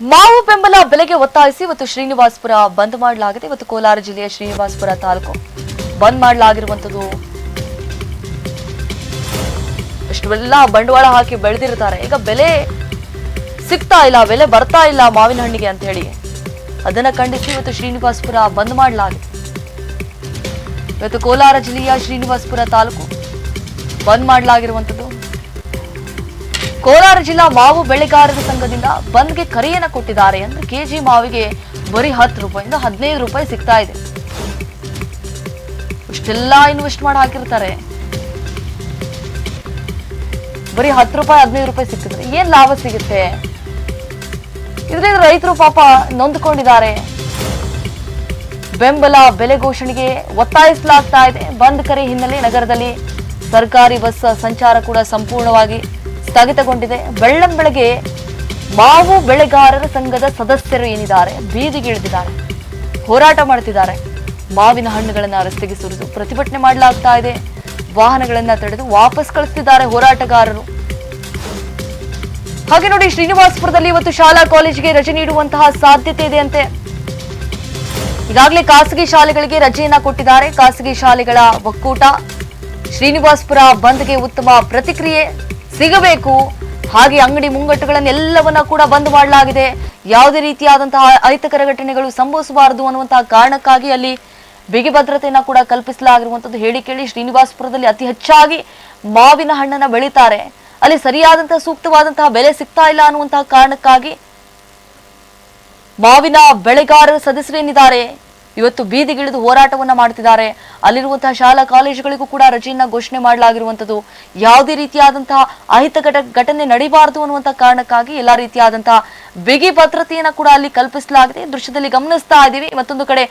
ಮಾವು ಬೆಂಬಲ ಬೆಲೆಗೆ ಒತ್ತಾಯಿಸಿ ಇವತ್ತು ಶ್ರೀನಿವಾಸಪುರ ಬಂದ್ ಮಾಡಲಾಗಿದೆ. ಇವತ್ತು ಕೋಲಾರ ಜಿಲ್ಲೆಯ ಶ್ರೀನಿವಾಸಪುರ ತಾಲೂಕು ಬಂದ್ ಮಾಡಲಾಗಿರುವಂತದ್ದು ಇಷ್ಟೆಲ್ಲ ಬಂಡವಾಳ ಹಾಕಿ ಬೆಳೆದಿರ್ತಾರೆ. ಈಗ ಬೆಲೆ ಸಿಗ್ತಾ ಇಲ್ಲ, ಬೆಲೆ ಬರ್ತಾ ಇಲ್ಲ ಮಾವಿನ ಹಣ್ಣಿಗೆ ಅಂತ ಹೇಳಿ. ಅದನ್ನ ಖಂಡಿಸಿ ಇವತ್ತು ಶ್ರೀನಿವಾಸಪುರ ಬಂದ್ ಮಾಡಲಾಗಿದೆ. ಇವತ್ತು ಕೋಲಾರ ಜಿಲ್ಲೆಯ ಶ್ರೀನಿವಾಸಪುರ ತಾಲೂಕು ಬಂದ್ ಮಾಡಲಾಗಿರುವಂತದ್ದು ಕೋಲಾರ ಜಿಲ್ಲಾ ಮಾವು ಬೆಳೆಗಾರರ ಸಂಘದಿಂದ ಬಂದ್ಗೆ ಕರೆಯನ್ನ ಕೊಟ್ಟಿದ್ದಾರೆ ಅಂದ್ರೆ ಕೆಜಿ ಮಾವಿಗೆ ಬರೀ ಹತ್ತು ರೂಪಾಯಿಂದ ಹದಿನೈದು ರೂಪಾಯಿ ಸಿಗ್ತಾ ಇದೆ. ಇಷ್ಟೆಲ್ಲ ಇನ್ವೆಸ್ಟ್ ಮಾಡಿ ಹಾಕಿರ್ತಾರೆ. ಬರೀ ಹತ್ತು ರೂಪಾಯಿ, ಹದಿನೈದು ರೂಪಾಯಿ ಸಿಕ್ಕಿದ್ರೆ ಏನ್ ಲಾಭ ಸಿಗುತ್ತೆ? ಇದರಿಂದ ರೈತರು ಪಾಪ ನೊಂದ್ಕೊಂಡಿದ್ದಾರೆ. ಬೆಂಬಲ ಬೆಲೆ ಘೋಷಣೆಗೆ ಒತ್ತಾಯಿಸಲಾಗ್ತಾ ಇದೆ. ಬಂದ್ ಕರೆ ಹಿನ್ನೆಲೆ ನಗರದಲ್ಲಿ ಸರ್ಕಾರಿ ಬಸ್ ಸಂಚಾರ ಕೂಡ ಸಂಪೂರ್ಣವಾಗಿ ಸ್ಥಗಿತಗೊಂಡಿದೆ. ಬೆಳ್ಳಂ ಮಾವು ಬೆಳೆಗಾರರ ಸಂಘದ ಸದಸ್ಯರು ಏನಿದ್ದಾರೆ? ಬೀದಿಗಿಳಿದಿದ್ದಾರೆ ಹೋರಾಟ ಮಾಡ್ತಿದ್ದಾರೆ. ಮಾವಿನ ಹಣ್ಣುಗಳನ್ನ ರಸ್ತೆಗೆ ಸುರಿದು ಪ್ರತಿಭಟನೆ ಮಾಡಲಾಗ್ತಾ ಇದೆ. ವಾಹನಗಳನ್ನ ತಡೆದು ವಾಪಸ್ ಕಳಿಸ್ತಿದ್ದಾರೆ ಹೋರಾಟಗಾರರು. ಹಾಗೆ ನೋಡಿ, ಶ್ರೀನಿವಾಸಪುರದಲ್ಲಿ ಇವತ್ತು ಶಾಲಾ ಕಾಲೇಜಿಗೆ ರಜೆ ನೀಡುವಂತಹ ಸಾಧ್ಯತೆ ಇದೆ ಅಂತೆ. ಈಗಾಗಲೇ ಖಾಸಗಿ ಶಾಲೆಗಳಿಗೆ ರಜೆಯನ್ನ ಕೊಟ್ಟಿದ್ದಾರೆ. ಖಾಸಗಿ ಶಾಲೆಗಳ ಒಕ್ಕೂಟ ಶ್ರೀನಿವಾಸಪುರ ಬಂದ್ಗೆ ಉತ್ತಮ ಪ್ರತಿಕ್ರಿಯೆ. ಸಿಗಬೇಕು. ಹಾಗೆ ಅಂಗಡಿ ಮುಂಗಟ್ಟುಗಳನ್ನೆಲ್ಲವನ್ನ ಕೂಡ ಬಂದ್ ಮಾಡಲಾಗಿದೆ. ಯಾವುದೇ ರೀತಿಯಾದಂತಹ ಅಹಿತಕರ ಘಟನೆಗಳು ಸಂಭವಿಸಬಾರದು ಅನ್ನುವಂತಹ ಕಾರಣಕ್ಕಾಗಿ ಅಲ್ಲಿ ಬಿಗಿ ಭದ್ರತೆಯನ್ನ ಕೂಡ ಕಲ್ಪಿಸಲಾಗಿರುವಂತದ್ದು ಹೇಳಿ ಕೇಳಿ ಶ್ರೀನಿವಾಸಪುರದಲ್ಲಿ ಅತಿ ಹೆಚ್ಚಾಗಿ ಮಾವಿನ ಹಣ್ಣನ್ನ ಬೆಳೀತಾರೆ. ಅಲ್ಲಿ ಸರಿಯಾದಂತಹ ಸೂಕ್ತವಾದಂತಹ ಬೆಲೆ ಸಿಗ್ತಾ ಇಲ್ಲ ಅನ್ನುವಂತಹ ಕಾರಣಕ್ಕಾಗಿ ಮಾವಿನ ಬೆಳೆಗಾರರ ಸದಸ್ಯರೇನಿದ್ದಾರೆ ಇವತ್ತು ಬೀದಿಗಿಳಿದು ಹೋರಾಟವನ್ನ ಮಾಡ್ತಿದ್ದಾರೆ ಅಲ್ಲಿರುವಂತಹ ಶಾಲಾ ಕಾಲೇಜುಗಳಿಗೂ ಕೂಡ ರಜೆಯನ್ನ ಘೋಷಣೆ ಮಾಡಲಾಗಿರುವಂತದ್ದು ಯಾವುದೇ ರೀತಿಯಾದಂತಹ ಅಹಿತ ಘಟ ಘಟನೆ ನಡೀಬಾರದು ಅನ್ನುವಂತಹ ಕಾರಣಕ್ಕಾಗಿ ಎಲ್ಲಾ ರೀತಿಯಾದಂತಹ ಬಿಗಿ ಭದ್ರತೆಯನ್ನ ಕೂಡ ಅಲ್ಲಿ ಕಲ್ಪಿಸಲಾಗಿದೆ. ದೃಶ್ಯದಲ್ಲಿ ಗಮನಿಸ್ತಾ ಇದ್ದೀವಿ. ಮತ್ತೊಂದು ಕಡೆ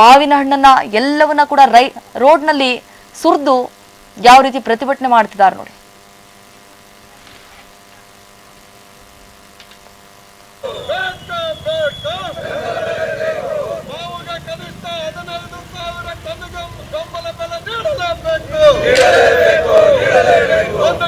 ಮಾವಿನ ಹಣ್ಣನ್ನ ಎಲ್ಲವನ್ನ ಕೂಡ ರೈ ರೋಡ್ನಲ್ಲಿ ಸುರಿದು ಯಾವ ರೀತಿ ಪ್ರತಿಭಟನೆ ಮಾಡ್ತಿದ್ದಾರೆ ನೋಡಿ. ನೀಡಲೇಬೇಕು ಒಂದು